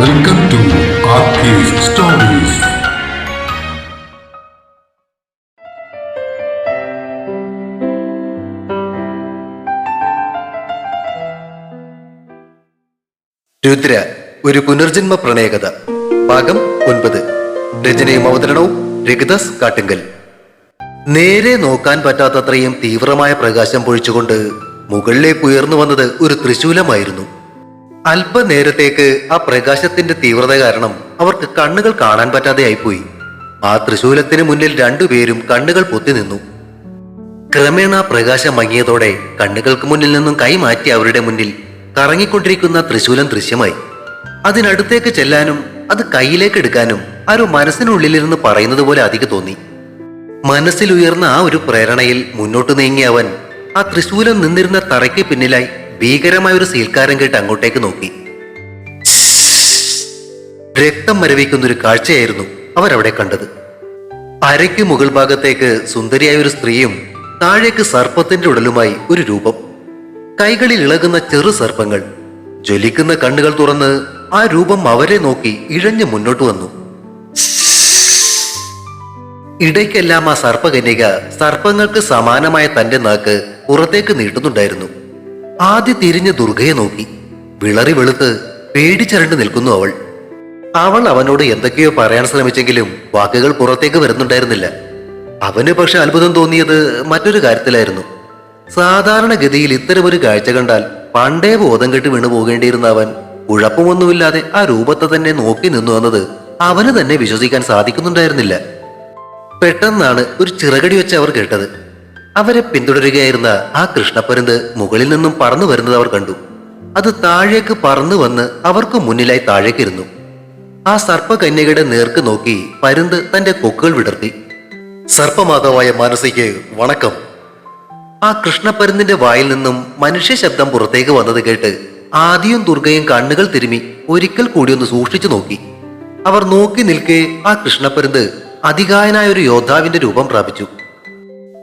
Welcome to stories. Rudra ഒരു പുനർജന്മ പ്രണയകഥ. ഭാഗം ഒൻപത്. രചനയും അവതരണവും രഘുദാസ് കാട്ടുങ്കൽ. നേരെ നോക്കാൻ പറ്റാത്തത്രയും തീവ്രമായ പ്രകാശം പൊഴിച്ചുകൊണ്ട് മുകളിലേക്ക് ഉയർന്നു വന്നത് ഒരു ത്രിശൂലമായിരുന്നു. അല്പനേരത്തേക്ക് ആ പ്രകാശത്തിന്റെ തീവ്രത കാരണം അവർക്ക് കണ്ണുകൾ കാണാൻ പറ്റാതെ ആയിപ്പോയി ആ ത്രിശൂലത്തിന് മുന്നിൽ രണ്ടുപേരും കണ്ണുകൾ പൊത്തി നിന്നു. ക്രമേണ പ്രകാശം മങ്ങിയതോടെ കണ്ണുകൾക്ക് മുന്നിൽ നിന്നും കൈമാറ്റി അവരുടെ മുന്നിൽ കറങ്ങിക്കൊണ്ടിരിക്കുന്ന ത്രിശൂലം ദൃശ്യമായി. അതിനടുത്തേക്ക് ചെല്ലാനും അത് കയ്യിലേക്ക് എടുക്കാനും ആരോ മനസ്സിനുള്ളിലിരുന്ന് പറയുന്നത് പോലെ അധികം തോന്നി. മനസ്സിലുയർന്ന ആ ഒരു പ്രേരണയിൽ മുന്നോട്ട് നീങ്ങിയ അവൻ ആ ത്രിശൂലം നിന്നിരുന്ന തറയ്ക്ക് പിന്നിലായി ഭീകരമായ ഒരു സീൽക്കാരം കേട്ട് അങ്ങോട്ടേക്ക് നോക്കി. രക്തം മരവിക്കുന്ന ഒരു കാഴ്ചയായിരുന്നു അവിടെ കണ്ടത്. അരയ്ക്ക് മുകൾ ഭാഗത്തേക്ക് സുന്ദരിയായ ഒരു സ്ത്രീയും താഴേക്ക് സർപ്പത്തിന്റെ ഉടലുമായി ഒരു രൂപം. കൈകളിൽ ഇളകുന്ന ചെറു സർപ്പങ്ങൾ. ജ്വലിക്കുന്ന കണ്ണുകൾ തുറന്ന് ആ രൂപം അവരെ നോക്കി ഇഴഞ്ഞു മുന്നോട്ട് വന്നു. ഇടയ്ക്കെല്ലാം ആ സർപ്പകന്യക സർപ്പങ്ങൾക്ക് സമാനമായ തന്റെ നാക്ക് പുറത്തേക്ക് നീട്ടുന്നുണ്ടായിരുന്നു. ആദ്യ തിരിഞ്ഞ് ദുർഗയെ നോക്കി. വിളറി വെളുത്ത് പേടിച്ചരണ്ട് നിൽക്കുന്നു അവൾ. അവൾ അവനോട് എന്തൊക്കെയോ പറയാൻ ശ്രമിച്ചെങ്കിലും വാക്കുകൾ പുറത്തേക്ക് വരുന്നുണ്ടായിരുന്നില്ല. അവന് പക്ഷെ അത്ഭുതം തോന്നിയത് മറ്റൊരു കാര്യത്തിലായിരുന്നു. സാധാരണഗതിയിൽ ഇത്തരമൊരു കാഴ്ച കണ്ടാൽ പണ്ടേ ബോധം കെട്ട് വീണു പോകേണ്ടിയിരുന്ന അവൻ കുഴപ്പമൊന്നുമില്ലാതെ ആ രൂപത്തെ തന്നെ നോക്കി നിന്നു എന്നത് അവന് തന്നെ വിശ്വസിക്കാൻ സാധിക്കുന്നുണ്ടായിരുന്നില്ല. പെട്ടെന്നാണ് ഒരു ചിറകടി വെച്ച് അവർ കേട്ടത്. അവരെ പിന്തുടരുകയായിരുന്ന ആ കൃഷ്ണപ്പരുന്ത് മുകളിൽ നിന്നും പറന്നു വരുന്നത് അവർ കണ്ടു. അത് താഴേക്ക് പറന്നു വന്ന് അവർക്ക് മുന്നിലായി താഴേക്കിരുന്നു ആ സർപ്പകന്യകയുടെ നേർക്ക് നോക്കി പരുന്ത് തന്റെ കൊക്കുകൾ വിടർത്തി. സർപ്പമാതാവായ മാനസിക്ക് വണക്കം. ആ കൃഷ്ണപ്പരുന്തിന്റെ വായിൽ നിന്നും മനുഷ്യ ശബ്ദം പുറത്തേക്ക് വന്നത് കേട്ട് ആദിയും ദുർഗയും കണ്ണുകൾ തിരുമി ഒരിക്കൽ കൂടി ഒന്ന് സൂക്ഷിച്ചു നോക്കി. അവർ നോക്കി നിൽക്കെ ആ കൃഷ്ണപ്പരുന്ത് അതികായനായ ഒരു യോദ്ധാവിന്റെ രൂപം പ്രാപിച്ചു.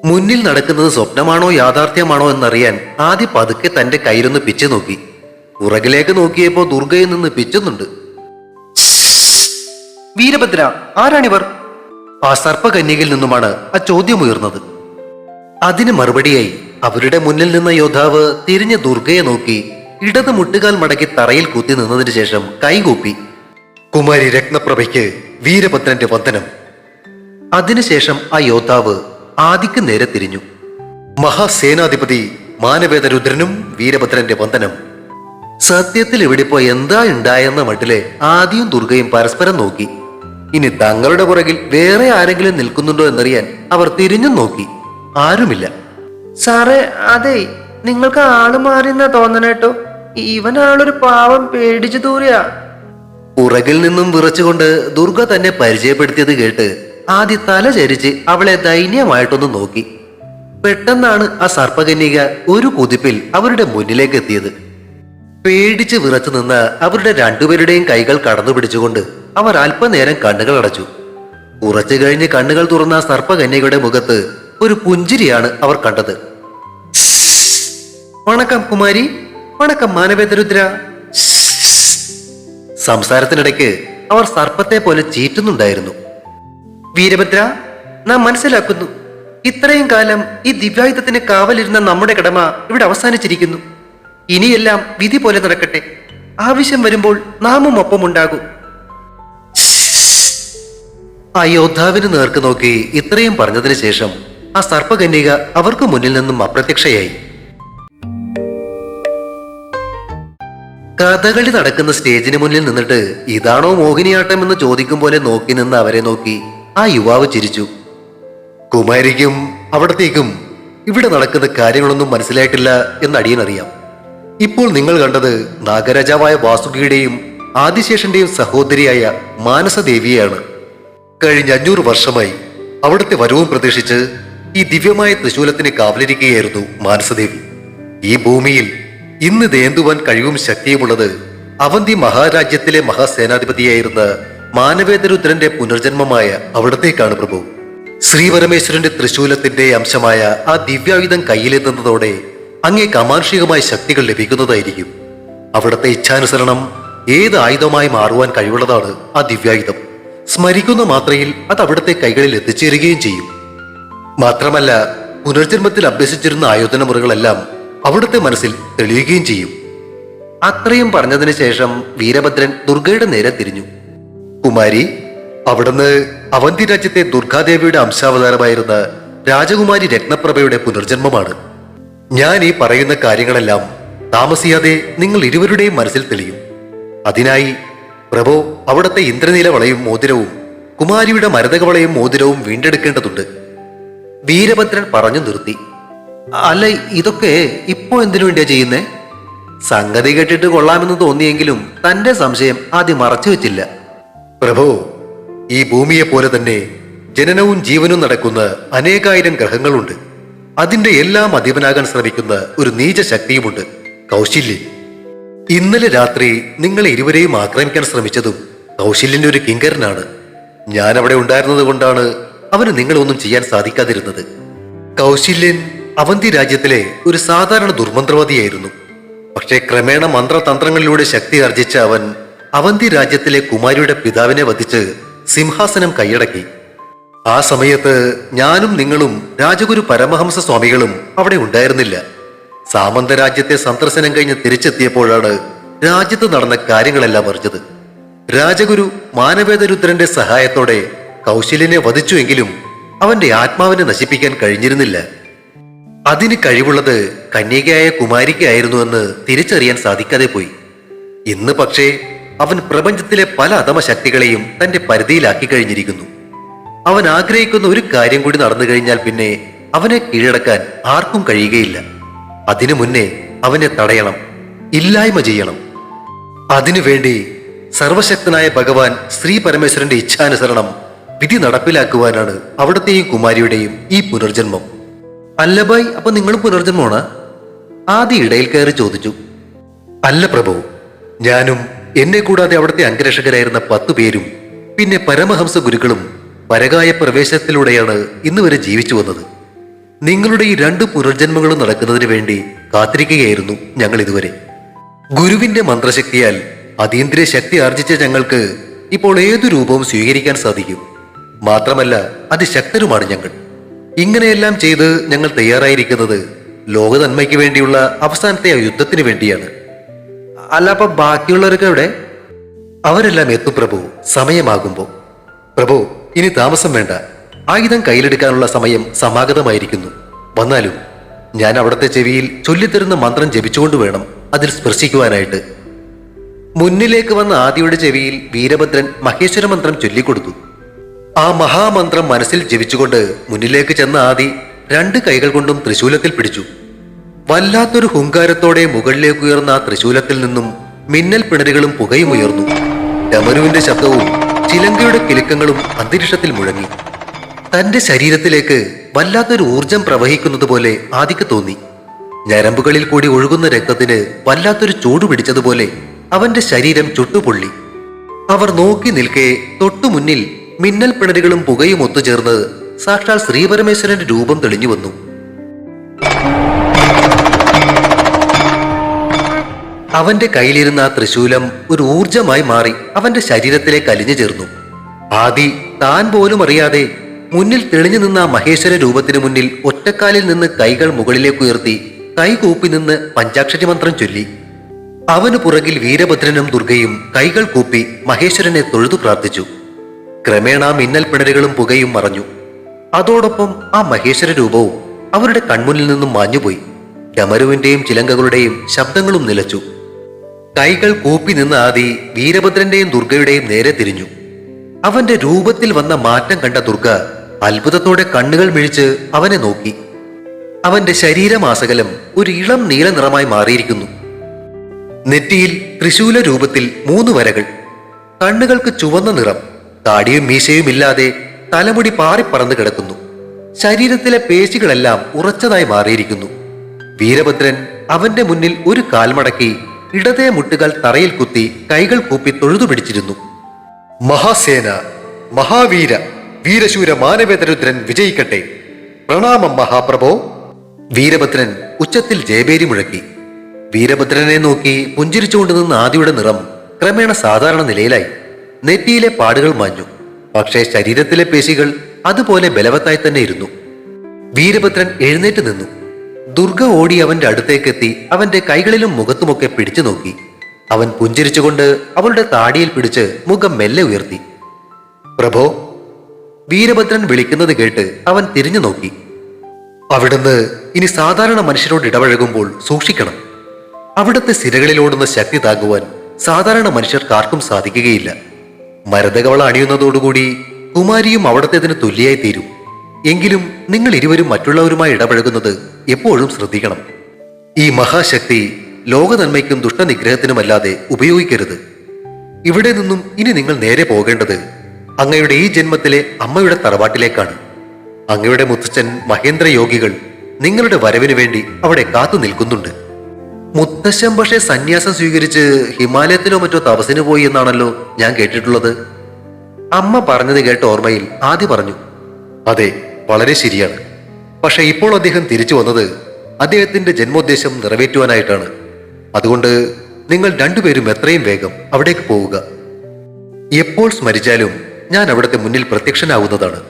മുന്നിൽ നടക്കുന്നത് സ്വപ്നമാണോ യാഥാർത്ഥ്യമാണോ എന്നറിയാൻ ആദ്യ പതുക്കെ തന്റെ കയ്യിലൊന്ന് പിച്ചു നോക്കി. പുറകിലേക്ക് നോക്കിയപ്പോ ദുർഗയിൽ നിന്ന് പിച്ചുന്നുണ്ട്. വീരഭദ്ര ആരാണിവർ? ആ സർപ്പകന്യകയിൽ നിന്നുമാണ് ആ ചോദ്യം ഉയർന്നത്. അതിന് മറുപടിയായി അവരുടെ മുന്നിൽ നിന്ന യോദ്ധാവ് തിരിഞ്ഞ ദുർഗയെ നോക്കി ഇടത് മുട്ടുകാൽ മടക്കി തറയിൽ കുത്തി നിന്നതിന് ശേഷം കൈകൂപ്പി. കുമാരി രത്നപ്രഭയ്ക്ക് വീരഭദ്രന്റെ വന്ദനം. അതിനുശേഷം ആ യോദ്ധാവ് ആദിക്ക് നേരെ തിരിഞ്ഞു. മഹാസേനാധിപതി മാനവേദരുദ്രനും വീരഭദ്രന്റെ വന്ദനം. സത്യത്തിൽ ഇവിടെ ഇപ്പോ എന്താ ഉണ്ടായെന്ന മട്ടിലെ ആദിയും ദുർഗയും പരസ്പരം നോക്കി. ഇനി തങ്ങളുടെ പുറകിൽ വേറെ ആരെങ്കിലും നിൽക്കുന്നുണ്ടോ എന്നറിയാൻ അവർ തിരിഞ്ഞു നോക്കി. ആരുമില്ല. സാറേ അതെ നിങ്ങൾക്ക് ആൾ മാറിയെന്നാ തോന്നണേട്ടോ ഇവനാളൊരു പാവം പേടിച്ചു ദൂരെയാ. പുറകിൽ നിന്നും വിറച്ചുകൊണ്ട് ദുർഗ തന്നെ പരിചയപ്പെടുത്തിയത് കേട്ട് ആദ്യ തല ചരിച്ച് അവളെ ദൈന്യമായിട്ടൊന്ന് നോക്കി. പെട്ടെന്നാണ് ആ സർപ്പകന്യക ഒരു കുതിപ്പിൽ അവരുടെ മുന്നിലേക്ക് എത്തിയത് പേടിച്ച് വിറച്ചു നിന്ന അവരുടെ രണ്ടുപേരുടെയും കൈകൾ കടന്നു പിടിച്ചുകൊണ്ട് അവർ അല്പനേരം കണ്ണുകൾ അടച്ചു. കുറച്ചു കഴിഞ്ഞ് കണ്ണുകൾ തുറന്ന സർപ്പകന്യകയുടെ മുഖത്ത് ഒരു പുഞ്ചിരിയാണ് അവർ കണ്ടത്. വണക്കം കുമാരി വണക്കം മാനവേദരുദ്ര സംസാരത്തിനിടയ്ക്ക് അവർ സർപ്പത്തെ പോലെ ചീറ്റുന്നുണ്ടായിരുന്നു. വീരഭദ്ര നാം മനസ്സിലാക്കുന്നു. ഇത്രയും കാലം ഈ ദിവ്യായുധത്തിന് കാവലിരുന്ന നമ്മുടെ കടമ ഇവിടെ അവസാനിച്ചിരിക്കുന്നു. ഇനിയെല്ലാം വിധി പോലെ നടക്കട്ടെ. ആവശ്യം വരുമ്പോൾ നാമും ഒപ്പമുണ്ടാകും. ആ യോദ്ധാവിന് നേർക്ക് നോക്കി ഇത്രയും പറഞ്ഞതിന് ശേഷം ആ സർപ്പകന്യക അവർക്ക് മുന്നിൽ നിന്നും അപ്രത്യക്ഷയായി. കഥകളി നടക്കുന്ന സ്റ്റേജിന് മുന്നിൽ നിന്നിട്ട് ഇതാണോ മോഹിനിയാട്ടം എന്ന് ചോദിക്കും പോലെ നോക്കി നിന്ന് അവരെ നോക്കി ആ യുവാവ് ചിരിച്ചു. കുമാരിക്കും അവിടത്തേക്കും ഇവിടെ നടക്കുന്ന കാര്യങ്ങളൊന്നും മനസ്സിലായിട്ടില്ല എന്ന് അടിയനറിയാം. ഇപ്പോൾ നിങ്ങൾ കണ്ടത് നാഗരാജാവായ വാസുകിയുടെയും ആദിശേഷന്റെയും സഹോദരിയായ മാനസദേവിയാണ് കഴിഞ്ഞ അഞ്ഞൂറ് വർഷമായി അവിടുത്തെ വരവും പ്രതീക്ഷിച്ച് ഈ ദിവ്യമായ തൃശൂലത്തിന് കാവലിരിക്കുകയായിരുന്നു മാനസദേവി. ഈ ഭൂമിയിൽ ഇന്ന് ദേന്തുവാൻ കഴിവും ശക്തിയുമുള്ളത് അവന്തി മഹാരാജ്യത്തിലെ മഹാസേനാധിപതിയായിരുന്ന മാനവേദരുദ്രന്റെ പുനർജന്മമായ അവിടത്തേക്കാണ് പ്രഭു. ശ്രീപരമേശ്വരന്റെ തൃശൂലത്തിന്റെ അംശമായ ആ ദിവ്യായുധം കയ്യിലെത്തുന്നതോടെ അങ്ങേ കമാർഷികമായ ശക്തികൾ ലഭിക്കുന്നതായിരിക്കും. അവിടുത്തെ ഇച്ഛാനുസരണം ഏത് ആയുധമായി മാറുവാൻ കഴിവുള്ളതാണ് ആ ദിവ്യായുധം. സ്മരിക്കുന്ന മാത്രയിൽ അത് അവിടുത്തെ കൈകളിൽ എത്തിച്ചേരുകയും ചെയ്യും. മാത്രമല്ല പുനർജന്മത്തിൽ അഭ്യസിച്ചിരുന്ന ആയോധന മുറകളെല്ലാം അവിടുത്തെ മനസ്സിൽ തെളിയുകയും ചെയ്യും. അത്രയും പറഞ്ഞതിന് ശേഷം വീരഭദ്രൻ ദുർഗയുടെ നേരെ തിരിഞ്ഞു. കുമാരി അവിടുന്ന് അവന്തി രാജ്യത്തെ ദുർഗാദേവിയുടെ അംശാവതാരമായിരുന്ന രാജകുമാരി രത്നപ്രഭയുടെ പുനർജന്മമാണ്. ഞാൻ ഈ പറയുന്ന കാര്യങ്ങളെല്ലാം താമസിയാതെ നിങ്ങൾ ഇരുവരുടെയും മനസ്സിൽ തെളിയും. അതിനായി പ്രഭോ അവിടത്തെ ഇന്ദ്രനീല വളയും മോതിരവും കുമാരിയുടെ മരതകവളയും മോതിരവും വീണ്ടെടുക്കേണ്ടതുണ്ട്. വീരഭദ്രൻ പറഞ്ഞു നിർത്തി. അല്ല ഇതൊക്കെ ഇപ്പോ എന്തിനു വേണ്ടിയാ ചെയ്യുന്നേ? സംഗതി കേട്ടിട്ട് കൊള്ളാമെന്ന് തോന്നിയെങ്കിലും തന്റെ സംശയം ആദ്യം മറച്ചു വെച്ചില്ല. പ്രഭു ഈ ഭൂമിയെ പോലെ തന്നെ ജനനവും ജീവനും നടക്കുന്ന അനേകായിരം ഗ്രഹങ്ങളുണ്ട്. അതിന്റെ എല്ലാം അധിപനാകാൻ ശ്രമിക്കുന്ന ഒരു നീച ശക്തിയുമുണ്ട്. കൗശല്യൻ ഇന്നലെ രാത്രി നിങ്ങളെ ഇരുവരെയും ആക്രമിക്കാൻ ശ്രമിച്ചതും കൗശല്യന്റെ ഒരു കിങ്കരനാണ്. ഞാൻ അവിടെ ഉണ്ടായിരുന്നത് കൊണ്ടാണ് അവന് നിങ്ങളൊന്നും ചെയ്യാൻ സാധിക്കാതിരുന്നത്. കൗശല്യൻ അവന്തി രാജ്യത്തിലെ ഒരു സാധാരണ ദുർമന്ത്രവാദിയായിരുന്നു. പക്ഷേ ക്രമേണ മന്ത്രതന്ത്രങ്ങളിലൂടെ ശക്തി ആർജിച്ച അവൻ അവന്തി രാജ്യത്തിലെ കുമാരിയുടെ പിതാവിനെ വധിച്ച് സിംഹാസനം കൈയടക്കി. ആ സമയത്ത് ഞാനും നിങ്ങളും രാജഗുരു പരമഹംസ സ്വാമികളും അവിടെ ഉണ്ടായിരുന്നില്ല. സാമന്ത രാജ്യത്തെ സന്ദർശനം കഴിഞ്ഞ് തിരിച്ചെത്തിയപ്പോഴാണ് രാജ്യത്ത് നടന്ന കാര്യങ്ങളെല്ലാം അറിഞ്ഞത്. രാജഗുരു മാനവേദരുദ്രന്റെ സഹായത്തോടെ കൗശലിനെ വധിച്ചുവെങ്കിലും അവന്റെ ആത്മാവിനെ നശിപ്പിക്കാൻ കഴിഞ്ഞിരുന്നില്ല. അതിന് കഴിവുള്ളത് കന്യകയായ കുമാരിക്കായിരുന്നുവെന്ന് തിരിച്ചറിയാൻ സാധിക്കാതെ പോയി. ഇന്ന് പക്ഷേ അവൻ പ്രപഞ്ചത്തിലെ പല അധമശക്തികളെയും തന്റെ പരിധിയിലാക്കി കഴിഞ്ഞിരിക്കുന്നു. അവൻ ആഗ്രഹിക്കുന്ന ഒരു കാര്യം കൂടി നടന്നു കഴിഞ്ഞാൽ പിന്നെ അവനെ കീഴടക്കാൻ ആർക്കും കഴിയുകയില്ല. അതിനു മുന്നേ അവനെ തടയണം ഇല്ലായ്മ ചെയ്യണം. അതിനുവേണ്ടി സർവശക്തനായ ഭഗവാൻ ശ്രീ പരമേശ്വരന്റെ ഇച്ഛാനുസരണം വിധി നടപ്പിലാക്കുവാനാണ് അവിടത്തെയും കുമാരിയുടെയും ഈ പുനർജന്മം. അല്ല ബായ് അപ്പൊ നിങ്ങൾ പുനർജന്മമാണ്? ആദ്യ ഇടയിൽ കയറി ചോദിച്ചു. അല്ല പ്രഭു ഞാനും എന്നെ കൂടാതെ അവിടുത്തെ അംഗരക്ഷകരായിരുന്ന പത്തു പേരും പിന്നെ പരമഹംസ ഗുരുക്കളും പരകായ പ്രവേശനത്തിലൂടെയാണ് ഇന്ന് വരെ ജീവിച്ചു വന്നത്. നിങ്ങളുടെ ഈ രണ്ട് പുനർജന്മങ്ങളും നടക്കുന്നതിന് വേണ്ടി കാത്തിരിക്കുകയായിരുന്നു ഞങ്ങൾ ഇതുവരെ. ഗുരുവിന്റെ മന്ത്രശക്തിയാൽ അതീന്ദ്രിയ ശക്തി ആർജിച്ച ഞങ്ങൾക്ക് ഇപ്പോൾ ഏതു രൂപവും സ്വീകരിക്കാൻ സാധിക്കും. മാത്രമല്ല അതിശക്തരുമാണ് ഞങ്ങൾ. ഇങ്ങനെയെല്ലാം ചെയ്ത് ഞങ്ങൾ തയ്യാറായിരിക്കുന്നത് ലോകനന്മയ്ക്ക് വേണ്ടിയുള്ള അവസാനത്തെ യുദ്ധത്തിന് വേണ്ടിയാണ്. അല്ല അപ്പൊ ബാക്കിയുള്ളവരൊക്കെ എവിടെ? അവരെല്ലാം എത്തും പ്രഭു. സമയമാകുമ്പോ. പ്രഭു ഇനി താമസം വേണ്ട. ആയുധം കയ്യിലെടുക്കാനുള്ള സമയം സമാഗതമായിരിക്കുന്നു. വന്നാലും ഞാൻ അവിടുത്തെ ചെവിയിൽ ചൊല്ലിത്തരുന്ന മന്ത്രം ജപിച്ചുകൊണ്ട് വേണം അതിൽ സ്പർശിക്കുവാനായിട്ട്. മുന്നിലേക്ക് വന്ന ആദിയുടെ ചെവിയിൽ വീരഭദ്രൻ മഹേശ്വര മന്ത്രം ചൊല്ലിക്കൊടുത്തു. ആ മഹാമന്ത്രം മനസ്സിൽ ജപിച്ചുകൊണ്ട് മുന്നിലേക്ക് ചെന്ന ആദി രണ്ട് കൈകൾ കൊണ്ടും തൃശൂലത്തിൽ പിടിച്ചു. വല്ലാത്തൊരു ഹുങ്കാരത്തോടെ മുകളിലേക്ക് ഉയർന്ന ആ തൃശൂലത്തിൽ നിന്നും മിന്നൽ പിണരുകളും പുകയും ഉയർന്നു. ഡമരുവിന്റെ ശബ്ദവും ചിലങ്കയുടെ കിലുക്കങ്ങളും അന്തരീക്ഷത്തിൽ മുഴങ്ങി. തന്റെ ശരീരത്തിലേക്ക് വല്ലാത്തൊരു ഊർജം പ്രവഹിക്കുന്നത് പോലെ ആദിക്ക് തോന്നി. ഞരമ്പുകളിൽ കൂടി ഒഴുകുന്ന രക്തത്തിന് വല്ലാത്തൊരു ചൂട് പിടിച്ചതുപോലെ അവന്റെ ശരീരം ചുട്ടുപൊള്ളി. അവർ നോക്കി നിൽക്കെ തൊട്ടു മുന്നിൽ മിന്നൽ പിണരുകളും പുകയും ഒത്തുചേർന്ന് സാക്ഷാൽ ശ്രീപരമേശ്വരന്റെ രൂപം തെളിഞ്ഞു വന്നു. അവന്റെ കയ്യിലിരുന്ന ആ തൃശൂലം ഒരു ഊർജമായി മാറി അവന്റെ ശരീരത്തിലേക്ക് അലിഞ്ഞു ചേർന്നു. ആദി താൻ പോലും അറിയാതെ മുന്നിൽ തെളിഞ്ഞു നിന്ന ആ മഹേശ്വര രൂപത്തിനു മുന്നിൽ ഒറ്റക്കാലിൽ നിന്ന് കൈകൾ മുകളിലേക്ക് ഉയർത്തി കൈകൂപ്പി നിന്ന് പഞ്ചാക്ഷരി മന്ത്രം ചൊല്ലി. അവനു പുറകിൽ വീരഭദ്രനും ദുർഗയും കൈകൾ കൂപ്പി മഹേശ്വരനെ തൊഴുതു പ്രാർത്ഥിച്ചു. ക്രമേണ മിന്നൽ പിണരുകളും പുകയും മറഞ്ഞു. അതോടൊപ്പം ആ മഹേശ്വര രൂപവും അവരുടെ കൺമുന്നിൽ നിന്നും മാഞ്ഞുപോയി. ഡമരുവിന്റെയും ചിലങ്കകളുടെയും ശബ്ദങ്ങളും നിലച്ചു. കൈകൾ കൂപ്പി നിന്ന ആദി വീരഭദ്രന്റെയും ദുർഗയുടെയും നേരെ തിരിഞ്ഞു. അവന്റെ രൂപത്തിൽ വന്ന മാറ്റം കണ്ട ദുർഗ അത്ഭുതത്തോടെ കണ്ണുകൾ മിഴിച്ച് അവനെ നോക്കി. അവന്റെ ശരീരമാസകലം ഒരു ഇളം നീല നിറമായി മാറിയിരിക്കുന്നു. നെറ്റിയിൽ ത്രിശൂല രൂപത്തിൽ മൂന്ന് വരകൾ. കണ്ണുകൾക്ക് ചുവന്ന നിറം താടിയും മീശയും ഇല്ലാതെ തലമുടി പാറിപ്പറന്ന് കിടക്കുന്നു. ശരീരത്തിലെ പേശികളെല്ലാം ഉറച്ചതായി മാറിയിരിക്കുന്നു. വീരഭദ്രൻ അവന്റെ മുന്നിൽ ഒരു കാൽമടക്കി ഇടതേ മുട്ടുകൾ തറയിൽ കുത്തി കൈകൾ കൂപ്പി തൊഴുതു പിടിച്ചിരുന്നു. മഹാസേന മഹാവീര വീരശൂര മാനവേദരുദ്രൻ വിജയിക്കട്ടെ. പ്രണാമം മഹാപ്രഭോ. വീരഭദ്രൻ ഉച്ചത്തിൽ ജയബേരി മുഴക്കി. വീരഭദ്രനെ നോക്കി പുഞ്ചിരിച്ചുകൊണ്ട് നിന്ന ആദിയുടെ നിറം ക്രമേണ സാധാരണ നിലയിലായി. നെറ്റിയിലെ പാടുകൾ മാഞ്ഞു. പക്ഷേ ശരീരത്തിലെ പേശികൾ അതുപോലെ ബലവത്തായി തന്നെ ഇരുന്നു. വീരഭദ്രൻ എഴുന്നേറ്റ് നിന്നു. ദുർഗ ഓടി അവന്റെ അടുത്തേക്കെത്തി അവന്റെ കൈകളിലും മുഖത്തുമൊക്കെ പിടിച്ചു നോക്കി. അവൻ പുഞ്ചിരിച്ചുകൊണ്ട് അവളുടെ താടിയിൽ പിടിച്ച് മുഖം മെല്ലെ ഉയർത്തി. പ്രഭോ വീരഭദ്രൻ വിളിക്കുന്നത് കേട്ട് അവൻ തിരിഞ്ഞു നോക്കി. അവിടുന്ന് ഇനി സാധാരണ മനുഷ്യരോട് ഇടപഴകുമ്പോൾ സൂക്ഷിക്കണം. അവിടുത്തെ സിരകളിലോടുന്ന ശക്തി താങ്ങുവാൻ സാധാരണ മനുഷ്യർക്കാർക്കും സാധിക്കുകയില്ല. മരതകവള അണിയുന്നതോടുകൂടി കുമാരിയും അവിടത്തേതിന് തുല്യായി തീരും എങ്കിലും നിങ്ങൾ ഇരുവരും മറ്റുള്ളവരുമായി ഇടപഴകുന്നത് എപ്പോഴും ശ്രദ്ധിക്കണം. ഈ മഹാശക്തി ലോകനന്മയ്ക്കും ദുഷ്ടനിഗ്രഹത്തിനുമല്ലാതെ ഉപയോഗിക്കരുത്. ഇവിടെ നിന്നും ഇനി നിങ്ങൾ നേരെ പോകേണ്ടത് അങ്ങയുടെ ഈ ജന്മത്തിലെ അമ്മയുടെ തറവാട്ടിലേക്കാണ്. അങ്ങയുടെ മുത്തച്ഛൻ മഹേന്ദ്ര യോഗികൾ നിങ്ങളുടെ വരവിനു വേണ്ടി അവിടെ കാത്തു നിൽക്കുന്നുണ്ട്. മുത്തശ്ശൻ പക്ഷേ സന്യാസം സ്വീകരിച്ച് ഹിമാലയത്തിലോ മറ്റോ തപസിന് പോയി എന്നാണല്ലോ ഞാൻ കേട്ടിട്ടുള്ളത്. അമ്മ പറഞ്ഞത് കേട്ട ഓർമ്മയിൽ ആദ്യ പറഞ്ഞു അതെ വളരെ ശരിയാണ്. പക്ഷെ ഇപ്പോൾ അദ്ദേഹം തിരിച്ചു വന്നത് അദ്ദേഹത്തിന്റെ ജന്മോദ്ദേശം നിറവേറ്റുവാനായിട്ടാണ്. അതുകൊണ്ട് നിങ്ങൾ രണ്ടുപേരും എത്രയും വേഗം അവിടേക്ക് പോവുക. എപ്പോൾ സ്മരിച്ചാലും ഞാൻ അവിടുത്തെ മുന്നിൽ പ്രത്യക്ഷനാവുന്നതാണ്.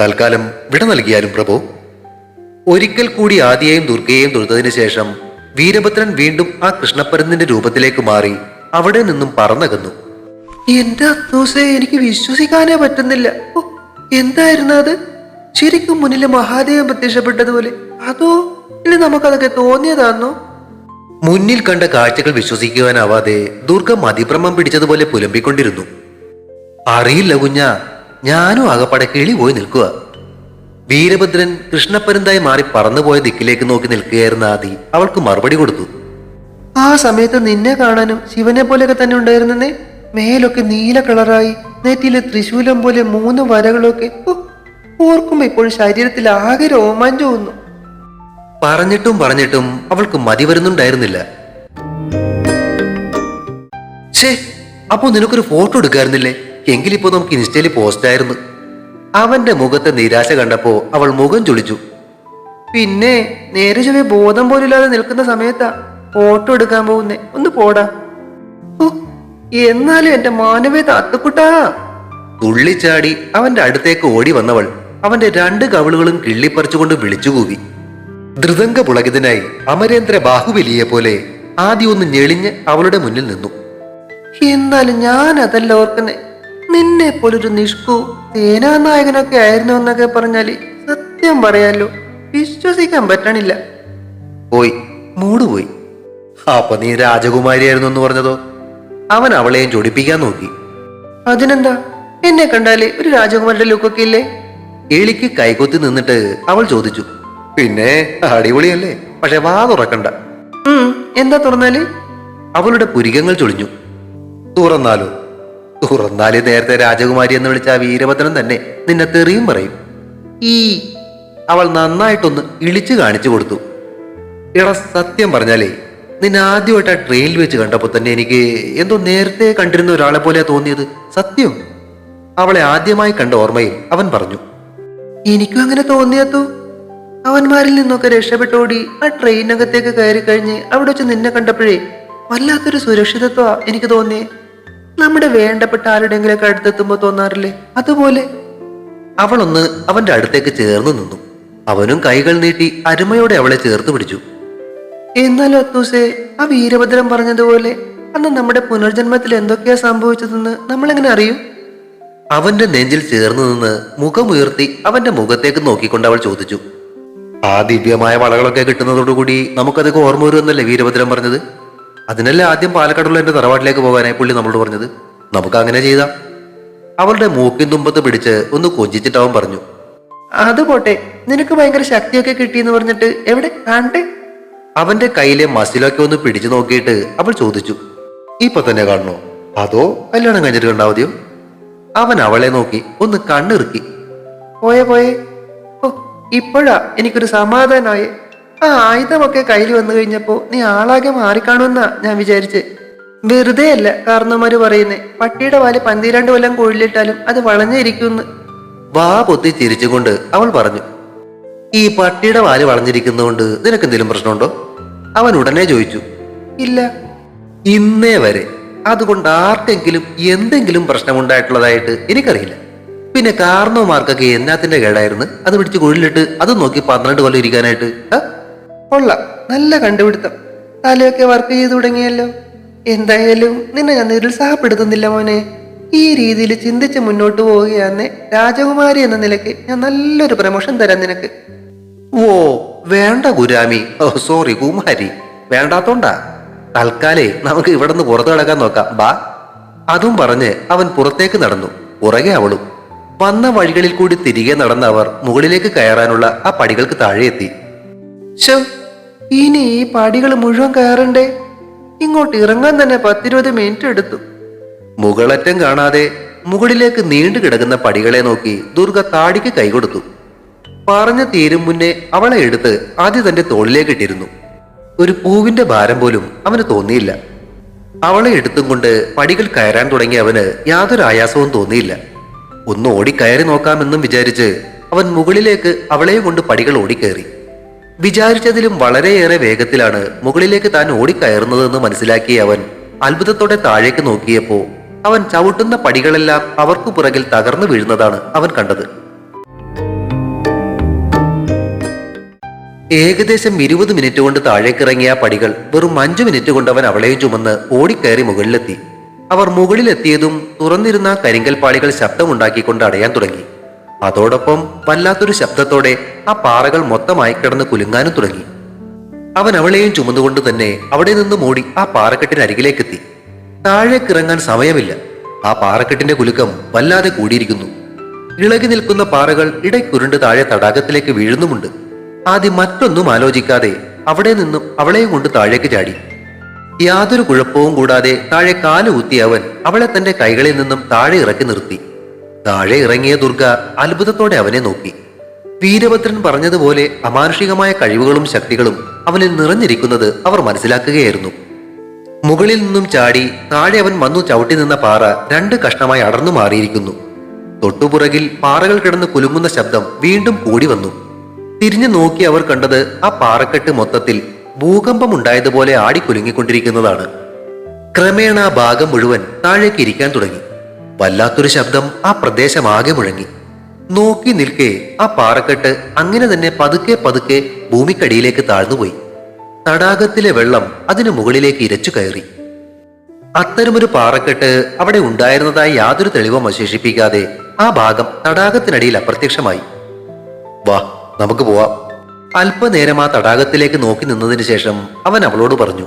തൽക്കാലം വിട നൽകിയാലും പ്രഭു. ഒരിക്കൽ കൂടി ആദിയെയും ദുർഗയെയും തൊഴുതതിനു ശേഷം വീരഭദ്രൻ വീണ്ടും ആ കൃഷ്ണപ്പരുന്നിന്റെ രൂപത്തിലേക്ക് മാറി അവിടെ നിന്നും പറന്നകന്നു. എന്റെ അത്തൂസെ എനിക്ക് വിശ്വസിക്കാനേ പറ്റുന്നില്ല. എന്തായിരുന്നു അത്? ശരിക്കും മുന്നിൽ മഹാദേവൻ പ്രത്യക്ഷപ്പെട്ടതുപോലെ. അതോ ഇനി നമുക്കതൊക്കെ തോന്നിയതാണോ മുന്നിൽ കണ്ട കാഴ്ചകൾ വിശ്വസിക്കുവാനാവാതെ ദുർഗ മതിഭ്രമം പിടിച്ചതുപോലെ പുലമ്പിക്കൊണ്ടിരുന്നു. അറിയില്ല കുഞ്ഞ ഞാനും ആകപ്പാടെ കിളി പോയി നിൽക്കുക. വീരഭദ്രൻ കൃഷ്ണപ്പരുന്തായി മാറി പറന്നുപോയ ദിക്കിലേക്ക് നോക്കി നിൽക്കുകയായിരുന്ന ആദി അവൾക്ക് മറുപടി കൊടുത്തു. ആ സമയത്ത് നിന്നെ കാണാനും ശിവനെ പോലെയൊക്കെ തന്നെ ഉണ്ടായിരുന്നേ മേലൊക്കെ നീല കളറായി നെറ്റിയിലെ ത്രിശൂലം പോലെ മൂന്ന് വരകളൊക്കെ. ഓ, ഓർക്കുമ്പോ ഇപ്പോൾ ശരീരത്തിൽ ആകെ രോമാഞ്ചം തോന്നുന്നു പറഞ്ഞിട്ടും പറഞ്ഞിട്ടും അവൾക്ക് മതി വരുന്നുണ്ടായിരുന്നില്ല. ഛേ അപ്പോ നിനക്കൊരു ഫോട്ടോ എടുക്കായിരുന്നില്ലേ? എങ്കിലിപ്പോ നമുക്ക് ഇൻസ്റ്റയിൽ പോസ്റ്റ് ആയിരുന്നു അവന്റെ മുഖത്തെ നിരാശ കണ്ടപ്പോ അവൾ മുഖം ചുളിച്ചു. പിന്നെ നേരെ ചൊവ്വെ ബോധം പോലില്ലാതെ നിൽക്കുന്ന സമയത്താ ഫോട്ടോ എടുക്കാൻ പോകുന്നേ. ഒന്ന് പോടാ. എന്നാലും എന്റെ മാനവേ തത്തുക്കുട്ടാ. തുള്ളിച്ചാടി അവന്റെ അടുത്തേക്ക് ഓടി വന്നവൾ അവന്റെ രണ്ട് കവിളുകളും കിള്ളിപ്പറിച്ചുകൊണ്ട് വിളിച്ചുകൂവി. ധൃതങ്ക പുളകിതനായി അമരേന്ദ്ര ബാഹുബലിയെ പോലെ ആദ്യം ഒന്ന് ഞെളിഞ്ഞ് അവളുടെ മുന്നിൽ നിന്നു. എന്നാലും ഞാൻ അതല്ല ഓർക്കുന്നേ. നിന്നെ പോലൊരു നിഷ്കു സേനാനായകനൊക്കെ ആയിരുന്നു എന്നൊക്കെ പറഞ്ഞാൽ സത്യം പറയാലോ. വിശ്വസിക്കാൻ പറ്റണില്ല. പോയി. മൂടുപോയി. അപ്പൊ നീ രാജകുമാരിയായിരുന്നു എന്ന് പറഞ്ഞതോ? അവൻ അവളെയും ചൊടിപ്പിക്കാൻ നോക്കി. അതിനെന്താ? എന്നെ കണ്ടാലേ ഒരു രാജകുമാരുടെ ലുക്കൊക്കെ ഇല്ലേ? എളിക്ക് കൈകൊത്തി നിന്നിട്ട് അവൾ ചോദിച്ചു പിന്നെ അടിപൊളിയല്ലേ? പക്ഷെ വാ തുറക്കണ്ട. എന്താ തുറന്നാൽ? അവളുടെ പുരികങ്ങൾ ചൊളിഞ്ഞു. തുറന്നാലോ? തുറന്നാൽ നേരത്തെ രാജകുമാരി എന്ന് വിളിച്ച ആ വീരഭദ്രൻ തന്നെ നിന്നെ തെറിയും പറയും. ഈ അവൾ നന്നായിട്ടൊന്ന് ഇളിച്ചു കാണിച്ചു കൊടുത്തു. എടാ സത്യം പറഞ്ഞാലേ നിന്നെ ആദ്യമായിട്ട് ആ ട്രെയിനിൽ വെച്ച് കണ്ടപ്പോൾ തന്നെ എനിക്ക് എന്തോ നേരത്തെ കണ്ടിരുന്ന ഒരാളെ പോലെയാ തോന്നിയത്. സത്യം? അവളെ ആദ്യമായി കണ്ട ഓർമ്മയിൽ അവൻ പറഞ്ഞു എനിക്കും അങ്ങനെ തോന്നിയത്തു അവന്മാരിൽ നിന്നൊക്കെ രക്ഷപ്പെട്ടോടി ആ ട്രെയിനകത്തേക്ക് കയറി കഴിഞ്ഞ് അവിടെ വെച്ച് നിന്നെ കണ്ടപ്പോഴേ വല്ലാത്തൊരു സുരക്ഷിതത്വ എനിക്ക് തോന്നിയേ. നമ്മുടെ വേണ്ടപ്പെട്ട ആരുടെങ്കിലൊക്കെ അടുത്തെത്തുമ്പോ തോന്നാറില്ലേ? അതുപോലെ. അവളൊന്ന് അവന്റെ അടുത്തേക്ക് ചേർന്ന് നിന്നു. അവനും കൈകൾ നീട്ടി അരുമയോടെ അവളെ ചേർത്ത് പിടിച്ചു. എന്നാലും അത്തൂസേ ആ വീരഭദ്രൻ പറഞ്ഞതുപോലെ അന്ന് നമ്മുടെ പുനർജന്മത്തിൽ എന്തൊക്കെയാ സംഭവിച്ചതെന്ന് നമ്മളെങ്ങനെ അറിയും? അവന്റെ നെഞ്ചിൽ ചേർന്ന് നിന്ന് മുഖമുയർത്തി അവന്റെ മുഖത്തേക്ക് നോക്കിക്കൊണ്ട് അവൾ ചോദിച്ചു ആ ദിവ്യമായ വളകളൊക്കെ കിട്ടുന്നതോടുകൂടി നമുക്കതൊക്കെ ഓർമ്മ വരുമെന്നല്ലേ വീരഭദ്രൻ പറഞ്ഞത്? അതിനല്ലേ ആദ്യം പാലക്കാടുള്ള എന്റെ തറവാട്ടിലേക്ക് പോകാനായി പുള്ളി നമ്മളോട് പറഞ്ഞത്? നമുക്ക് അങ്ങനെ ചെയ്താം. അവളുടെ മൂക്കിൻ തുമ്പത്ത് പിടിച്ച് ഒന്ന് കൊഞ്ചിച്ചിട്ടവൻ പറഞ്ഞു അത് പോട്ടെ നിനക്ക് ഭയങ്കര ശക്തിയൊക്കെ കിട്ടിയെന്ന് പറഞ്ഞിട്ട് എവിടെ കാണട്ടെ അവന്റെ കയ്യിലെ മസിലൊക്കെ ഒന്ന് പിടിച്ചു നോക്കിയിട്ട് അവൾ ചോദിച്ചു ഇപ്പൊ തന്നെ കാണണോ? അതോ കല്യാണം കഴിഞ്ഞിട്ട് കണ്ടാ മതിയോ? അവൻ അവളെ നോക്കി ഒന്ന് കണ്ണിറുക്കി. പോയെ പോയെ. ഓ ഇപ്പോഴാ എനിക്കൊരു സമാധാനമായി ആ ആയുധമൊക്കെ കയ്യിൽ വന്നു കഴിഞ്ഞപ്പോ നീ ആളാകെ മാറിക്കാണുമെന്നാ ഞാൻ വിചാരിച്ചേ. വെറുതെ അല്ല കാരണവന്മാര് പറയുന്നേ. പട്ടിയുടെ വാൽ പന്തിരണ്ട് കൊല്ലം കൊഴിലിട്ടാലും അത് വളഞ്ഞിരിക്കുമെന്ന്. വാ പൊത്തി ചിരിച്ചുകൊണ്ട് അവൾ പറഞ്ഞു ഈ പട്ടിയുടെ വാൽ വളഞ്ഞിരിക്കുന്നതുകൊണ്ട് നിനക്ക് എന്തെങ്കിലും പ്രശ്നമുണ്ടോ? അവൻ ഉടനെ ചോദിച്ചു ഇല്ല. ഇന്നേ വരെ അതുകൊണ്ട് ആർക്കെങ്കിലും എന്തെങ്കിലും പ്രശ്നമുണ്ടായിട്ടുള്ളതായിട്ട് എനിക്കറിയില്ല. പിന്നെ കാർണവന്മാർക്കൊക്കെ എന്നാത്തിന്റെ കേടായിരുന്നു? അത് പിടിച്ച് കുഴിലിട്ട് അത് നോക്കി പന്ത്രണ്ട് കൊല്ലം ഇരിക്കാനായിട്ട് കൊള്ള നല്ല കണ്ടുപിടുത്തം. തലയൊക്കെ വർക്ക് ചെയ്തു തുടങ്ങിയല്ലോ. എന്തായാലും നിന്നെ ഞാൻ നിരുത്സാഹപ്പെടുത്തുന്നില്ല മോനെ. ഈ രീതിയിൽ ചിന്തിച്ച് മുന്നോട്ട് പോവുകയാന്ന് രാജകുമാരി എന്ന നിലയ്ക്ക് ഞാൻ നല്ലൊരു പ്രമോഷൻ തരാം നിനക്ക്. ഓ വേണ്ട ഗുരാമി. ഓ സോറി കുമാരി. വേണ്ടാത്തോണ്ടാ. തൽക്കാലേ നമുക്ക് ഇവിടെ നിന്ന് പുറത്തു കിടക്കാൻ നോക്കാം. ബാ. അതും പറഞ്ഞ് അവൻ പുറത്തേക്ക് നടന്നു. പുറകെ അവളും. വന്ന വഴികളിൽ കൂടി തിരികെ നടന്ന അവർ മുകളിലേക്ക് കയറാനുള്ള ആ പടികൾക്ക് താഴെ എത്തി. ഇനി ഈ പടികൾ മുഴുവൻ കയറണ്ടേ? ഇങ്ങോട്ട് ഇറങ്ങാൻ തന്നെ പത്തിരുപത് മിനിറ്റ് എടുത്തു. മുകളറ്റം കാണാതെ മുകളിലേക്ക് നീണ്ടു കിടക്കുന്ന പടികളെ നോക്കി ദുർഗ താടിക്ക് കൈകൊടുത്തു. പറഞ്ഞു തീരും മുന്നേ അവളെ എടുത്ത് ആദ്യം തന്റെ തോളിലേക്ക് ഇട്ടിരുന്നു. ഒരു പൂവിന്റെ ഭാരം പോലും അവന് തോന്നിയില്ല. അവളെ എടുത്തും കൊണ്ട് പടികൾ കയറാൻ തുടങ്ങിയ അവന് യാതൊരു ആയാസവും തോന്നിയില്ല. ഒന്ന് ഓടിക്കയറി നോക്കാമെന്നും വിചാരിച്ച് അവൻ മുകളിലേക്ക് അവളെയും കൊണ്ട് പടികൾ ഓടിക്കയറി. വിചാരിച്ചതിലും വളരെയേറെ വേഗത്തിലാണ് മുകളിലേക്ക് താൻ ഓടിക്കയറുന്നതെന്ന് മനസ്സിലാക്കിയ അവൻ അത്ഭുതത്തോടെ താഴേക്ക് നോക്കിയപ്പോൾ അവൻ ചവിട്ടുന്ന പടികളെല്ലാം അവർക്കു പുറകിൽ തകർന്നു വീഴുന്നതാണ് അവൻ കണ്ടത്. ഏകദേശം ഇരുപത് മിനിറ്റ് കൊണ്ട് താഴേക്കിറങ്ങിയ പടികൾ വെറും അഞ്ചു മിനിറ്റ് കൊണ്ട് അവൻ അവളെയും ചുമന്ന് ഓടിക്കയറി മുകളിലെത്തി. അവർ മുകളിലെത്തിയതും തുറന്നിരുന്ന കരിങ്കൽ പാളികൾ ശബ്ദമുണ്ടാക്കിക്കൊണ്ട് അടയാൻ തുടങ്ങി. അതോടൊപ്പം വല്ലാത്തൊരു ശബ്ദത്തോടെ ആ പാറകൾ മൊത്തമായി കിടന്ന് കുലുങ്ങാനും തുടങ്ങി. അവൻ അവളെയും ചുമന്നുകൊണ്ട് തന്നെ അവിടെ നിന്ന് മോടി ആ പാറക്കെട്ടിന് അരികിലേക്കെത്തി. താഴേക്കിറങ്ങാൻ സമയമില്ല. ആ പാറക്കെട്ടിന്റെ കുലുക്കം വല്ലാതെ കൂടിയിരിക്കുന്നു. ഇളകി നിൽക്കുന്ന പാറകൾ ഇടയ്ക്കുരുണ്ട് താഴെ തടാകത്തിലേക്ക് വീഴുന്നുമുണ്ട്. ആദ്യം മറ്റൊന്നും ആലോചിക്കാതെ അവിടെ നിന്നും അവളെയും കൊണ്ട് താഴേക്ക് ചാടി. യാതൊരു കുഴപ്പവും കൂടാതെ താഴെ കാൽ ഊത്തി അവൻ അവളെ തന്റെ കൈകളിൽ നിന്നും താഴെ ഇറക്കി നിർത്തി. താഴെ ഇറങ്ങിയ ദുർഗ അത്ഭുതത്തോടെ അവനെ നോക്കി. വീരഭദ്രൻ പറഞ്ഞതുപോലെ അമാനുഷികമായ കഴിവുകളും ശക്തികളും അവനിൽ നിറഞ്ഞിരിക്കുന്നത് അവർ മനസ്സിലാക്കുകയായിരുന്നു. മുകളിൽ നിന്നും ചാടി താഴെ അവൻ വന്നു ചവിട്ടി നിന്ന പാറ രണ്ട് കഷ്ണമായി അടർന്നു മാറിയിരിക്കുന്നു. തൊട്ടുപുറകിൽ പാറകൾ കിടന്ന് കുലുങ്ങുന്ന ശബ്ദം വീണ്ടും കൂടി വന്നു. തിരിഞ്ഞു നോക്കി അവർ കണ്ടത് ആ പാറക്കെട്ട് മൊത്തത്തിൽ ഭൂകമ്പം ഉണ്ടായതുപോലെ ആടി കുലുങ്ങിക്കൊണ്ടിരിക്കുന്നതാണ് ക്രമേണ ആ ഭാഗം മുഴുവൻ താഴേക്ക് ഇരിക്കാൻ തുടങ്ങി. വല്ലാത്തൊരു ശബ്ദം ആ പ്രദേശം ആകെ മുഴങ്ങി. നോക്കി നിൽക്കെ ആ പാറക്കെട്ട് അങ്ങനെ തന്നെ പതുക്കെ പതുക്കെ ഭൂമിക്കടിയിലേക്ക് താഴ്ന്നുപോയി. തടാകത്തിലെ വെള്ളം അതിനു മുകളിലേക്ക് ഇരച്ചു കയറി. അത്തരമൊരു പാറക്കെട്ട് അവിടെ ഉണ്ടായിരുന്നതായി യാതൊരു തെളിവും അവശേഷിപ്പിക്കാതെ ആ ഭാഗം തടാകത്തിനടിയിൽ അപ്രത്യക്ഷമായി. വാ നമുക്ക് പോവാം. അല്പനേരം ആ തടാകത്തിലേക്ക് നോക്കി നിന്നതിന് ശേഷം അവൻ അവളോട് പറഞ്ഞു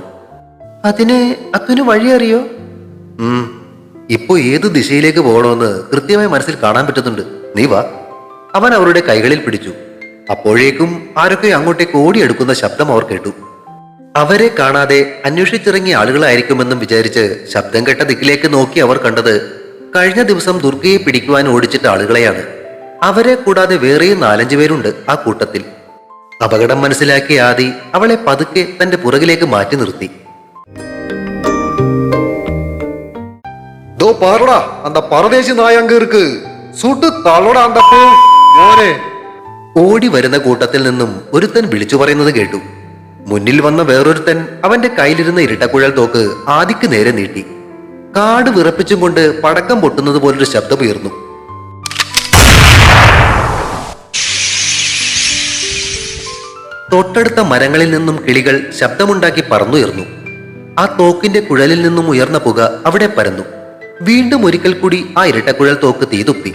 അതിന് അത്തുന് വഴി അറിയോ? ഇപ്പൊ ഏത് ദിശയിലേക്ക് പോകണമെന്ന് കൃത്യമായി മനസ്സിൽ കാണാൻ പറ്റുന്നുണ്ട്. നീ വാ. അവൻ അവരുടെ കൈകളിൽ പിടിച്ചു. അപ്പോഴേക്കും ആരൊക്കെ അങ്ങോട്ടേക്ക് ഓടിയെടുക്കുന്ന ശബ്ദം അവർ കേട്ടു. അവരെ കാണാതെ അന്വേഷിച്ചിറങ്ങിയ ആളുകളായിരിക്കുമെന്നും വിചാരിച്ച് ശബ്ദം കേട്ട ദിക്കിലേക്ക് നോക്കി അവർ കണ്ടത് കഴിഞ്ഞ ദിവസം ദുർഗയെ പിടിക്കുവാൻ ഓടിച്ചിട്ട ആളുകളെയാണ്. അവരെ കൂടാതെ വേറെയും നാലഞ്ചു പേരുണ്ട് ആ കൂട്ടത്തിൽ അപകടം മനസ്സിലാക്കിയ ആദി അവളെ പതുക്കെ തന്റെ പുറകിലേക്ക് മാറ്റി നിർത്തി தோ பாருடா அந்த பரதேசி நாய் அங்க இருக்கு சுட்டு தள்ளடா அந்த பூ മോനെ ഓടി വരുന്ന കൂട്ടത്തിൽ നിന്നും ഒരുത്തൻ വിളിച്ചു പറയുന്നത് കേട്ടു മുന്നിൽ വന്ന വേറൊരുത്തൻ അവന്റെ കയ്യിലിരുന്ന ഇരട്ടക്കുഴൽ തോക്ക് ആദിക്ക് നേരെ നീട്ടി കാട് വിറപ്പിച്ചും കൊണ്ട് പടക്കം പൊട്ടുന്നത് പോലൊരു ശബ്ദമുയർന്നു തൊട്ടടുത്ത മരങ്ങളിൽ നിന്നും കിളികൾ ശബ്ദമുണ്ടാക്കി പറന്നുയർന്നു ആ തോക്കിന്റെ കുഴലിൽ നിന്നും ഉയർന്ന പുക അവിടെ പരന്നു. വീണ്ടും ഒരിക്കൽ കൂടി ആ ഇരട്ടക്കുഴൽ തോക്ക് തീതുപ്പി.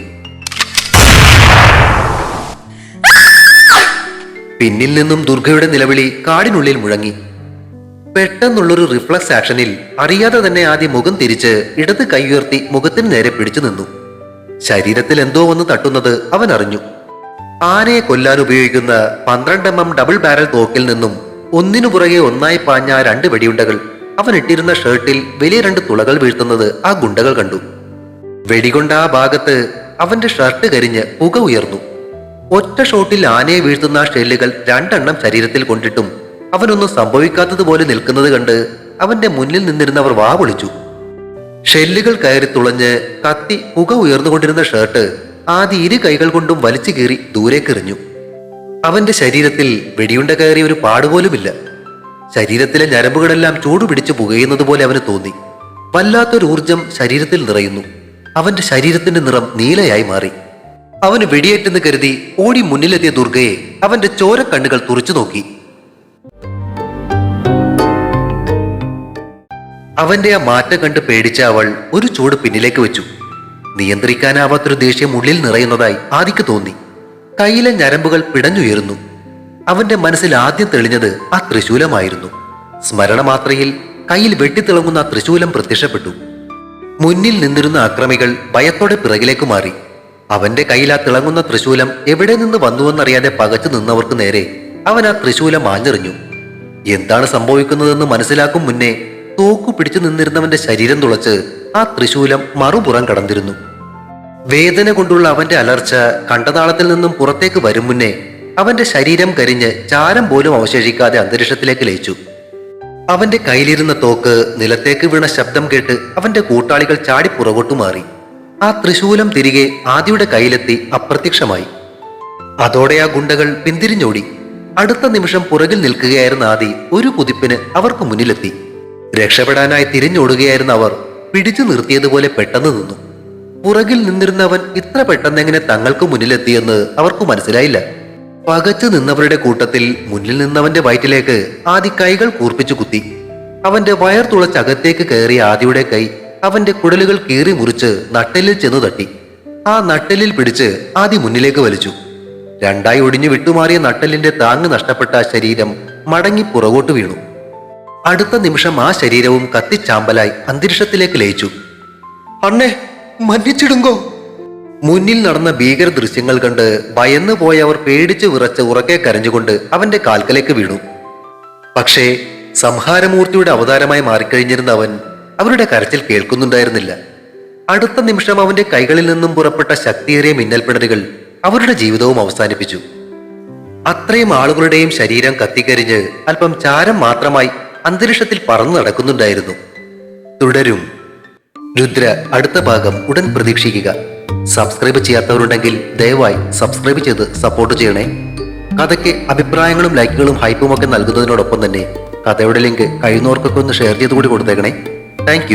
പിന്നിൽ നിന്നും ദുർഗയുടെ നിലവിളി കാടിനുള്ളിൽ മുഴങ്ങി. പെട്ടെന്നുള്ളൊരു റിഫ്ലക്സ് ആക്ഷനിൽ അറിയാതെ തന്നെ ആദ്യം മുഖം തിരിച്ച് ഇടത് കൈ ഉയർത്തി മുഖത്തിന് നേരെ പിടിച്ചു നിന്നു. ശരീരത്തിൽ എന്തോ വന്ന് തട്ടുന്നത് അവൻ അറിഞ്ഞു. ആനയെ കൊല്ലാൻ ഉപയോഗിക്കുന്ന പന്ത്രണ്ട് എം എം ഡബിൾ ബാരൽ തോക്കിൽ നിന്നും ഒന്നിനു പുറകെ ഒന്നായി പാഞ്ഞ രണ്ട് വെടിയുണ്ടകൾ. അവൻ ഇട്ടിരുന്ന ഷർട്ടിൽ വലിയ രണ്ട് തുളകൾ വീഴ്ത്തുന്നത് ആ ഗുണ്ടകൾ കണ്ടു. വെടികൊണ്ട ആ ഭാഗത്ത് അവന്റെ ഷർട്ട് കരിഞ്ഞ് പുക ഉയർന്നു. ഒറ്റ ഷോട്ടിൽ ആനയെ വീഴ്ത്തുന്ന ഷെല്ലുകൾ രണ്ടെണ്ണം ശരീരത്തിൽ കൊണ്ടിട്ടും അവനൊന്നും സംഭവിക്കാത്തതുപോലെ നിൽക്കുന്നത് കണ്ട് അവന്റെ മുന്നിൽ നിന്നിരുന്നവർ വാ വിളിച്ചു ഷെല്ലുകൾ കയറി തുളഞ്ഞ് കത്തി പുക ഉയർന്നുകൊണ്ടിരുന്ന ഷർട്ട് ആദ്യ ഇരു കൈകൾ കൊണ്ടും വലിച്ചു കീറി ദൂരേക്കെറിഞ്ഞു അവന്റെ ശരീരത്തിൽ വെടിയുണ്ട കയറിയ ഒരു പാടുപോലുമില്ല ശരീരത്തിലെ ഞരമ്പുകളെല്ലാം ചൂടുപിടിച്ചു പുകയുന്നത് പോലെ അവന് തോന്നി. വല്ലാത്തൊരു ഊർജം ശരീരത്തിൽ നിറയുന്നു. അവന്റെ ശരീരത്തിന്റെ നിറം നീലയായി മാറി. അവന് വെടിയേറ്റെന്ന് കരുതി ഓടി മുന്നിലെത്തിയ ദുർഗയെ അവന്റെ ചോരക്കണ്ണുകൾ തുറച്ചു നോക്കി. അവന്റെ ആ മാറ്റം കണ്ട് പേടിച്ച അവൾ ഒരു ചൂട് പിന്നിലേക്ക് വെച്ചു. നിയന്ത്രിക്കാനാവാത്തൊരു ദേഷ്യം ഉള്ളിൽ നിറയുന്നതായി ആദിക്ക് തോന്നി. കയ്യിലെ ഞരമ്പുകൾ പിടഞ്ഞുയരുന്നു. അവന്റെ മനസ്സിൽ ആദ്യം തെളിഞ്ഞത് ആ തൃശൂലമായിരുന്നു സ്മരണമാത്രയിൽ കയ്യിൽ വെട്ടിത്തിളങ്ങുന്ന ആ ത്രിശൂലം പ്രത്യക്ഷപ്പെട്ടു. മുന്നിൽ നിന്നിരുന്ന അക്രമികൾ ഭയത്തോടെ പിറകിലേക്ക് മാറി. അവന്റെ കയ്യിൽ ആ തിളങ്ങുന്ന തൃശൂലം എവിടെ നിന്ന് വന്നുവെന്നറിയാതെ പകച്ചു നിന്നവർക്ക് നേരെ അവൻ ആ തൃശൂലം ആഞ്ഞെറിഞ്ഞു. എന്താണ് സംഭവിക്കുന്നതെന്ന് മനസ്സിലാക്കും മുന്നേ തോക്കു പിടിച്ചു നിന്നിരുന്നവന്റെ ശരീരം തുളച്ച് ആ ത്രിശൂലം മറുപുറം കടന്നിരുന്നു. വേദന കൊണ്ടുള്ള അവന്റെ അലർച്ച കണ്ടതാളത്തിൽ നിന്നും പുറത്തേക്ക് വരും മുന്നേ അവന്റെ ശരീരം കരിഞ്ഞ് ചാരം പോലും അവശേഷിക്കാതെ അന്തരീക്ഷത്തിലേക്ക് ലയിച്ചു. അവന്റെ കയ്യിലിരുന്ന തോക്ക് നിലത്തേക്ക് വീണ ശബ്ദം കേട്ട് അവന്റെ കൂട്ടാളികൾ ചാടി പുറകോട്ടു മാറി. ആ ത്രിശൂലം തിരികെ ആദിയുടെ കയ്യിലെത്തി അപ്രത്യക്ഷമായി. അതോടെ ആ ഗുണ്ടകൾ പിന്തിരിഞ്ഞോടി. അടുത്ത നിമിഷം പുറകിൽ നിൽക്കുകയായിരുന്ന ആദി ഒരു കുതിപ്പിന് അവർക്ക് മുന്നിലെത്തി. രക്ഷപ്പെടാനായി തിരിഞ്ഞോടുകയായിരുന്ന അവർ പിടിച്ചു നിർത്തിയതുപോലെ പെട്ടെന്ന് നിന്നു. പുറകിൽ നിന്നിരുന്നവൻ ഇത്ര പെട്ടെന്ന് എങ്ങനെ തങ്ങൾക്ക് മുന്നിലെത്തിയെന്ന് അവർക്ക് മനസ്സിലായില്ല. പകച്ചു നിന്നവരുടെ കൂട്ടത്തിൽ മുന്നിൽ നിന്നവന്റെ വയറ്റിലേക്ക് ആദി കൈകൾ കൂർപ്പിച്ചു കുത്തി. അവന്റെ വയർ തുളച്ചകത്തേക്ക് കയറിയ ആദിയുടെ കൈ അവന്റെ കുടലുകൾ കീറി മുറിച്ച് നട്ടലിൽ ചെന്നു തട്ടി. ആ നട്ടലിൽ പിടിച്ച് ആദി മുന്നിലേക്ക് വലിച്ചു. രണ്ടായി ഒടിഞ്ഞു വിട്ടുമാറിയ നട്ടലിന്റെ താങ്ങ് നഷ്ടപ്പെട്ട ശരീരം മടങ്ങി പുറകോട്ട് വീണു. അടുത്ത നിമിഷം ആ ശരീരവും കത്തിച്ചാമ്പലായി അന്തരീക്ഷത്തിലേക്ക് ലയിച്ചു. അണ്ണേ മന്നിച്ചിടുങ്കോ മുന്നിൽ നടന്ന ഭീകര ദൃശ്യങ്ങൾ കണ്ട് ഭയന്നു പോയവർ പേടിച്ചു വിറച്ച് ഉറക്കെ കരഞ്ഞുകൊണ്ട് അവന്റെ കാൽക്കലേക്ക് വീണു. പക്ഷേ സംഹാരമൂർത്തിയുടെ അവതാരമായി മാറിക്കഴിഞ്ഞിരുന്ന അവൻ അവരുടെ കരച്ചിൽ കേൾക്കുന്നുണ്ടായിരുന്നില്ല. അടുത്ത നിമിഷം അവന്റെ കൈകളിൽ നിന്നും പുറപ്പെട്ട ശക്തിയേറിയ മിന്നൽപ്പിണരുകൾ അവരുടെ ജീവിതവും അവസാനിപ്പിച്ചു. അത്രയും ആളുകളുടെയും ശരീരം കത്തിക്കരിഞ്ഞ് അല്പം ചാരം മാത്രമായി അന്തരീക്ഷത്തിൽ പറന്നു നടക്കുന്നുണ്ടായിരുന്നു. തുടരും. രുദ്ര അടുത്ത ഭാഗം ഉടൻ പ്രതീക്ഷിക്കുക. സബ്സ്ക്രൈബ് ചെയ്യാത്തവരുണ്ടെങ്കിൽ ദയവായി സബ്സ്ക്രൈബ് ചെയ്ത് സപ്പോർട്ട് ചെയ്യണേ. കഥയ്ക്ക് അഭിപ്രായങ്ങളും ലൈക്കുകളും ഹൈപ്പും ഒക്കെ നൽകുന്നതിനോടൊപ്പം തന്നെ കഥയുടെ ലിങ്ക് കഴിയുന്നവർക്കൊക്കെ ഒന്ന് ഷെയർ ചെയ്ത് കൂടി കൊടുത്തേക്കണേ താങ്ക്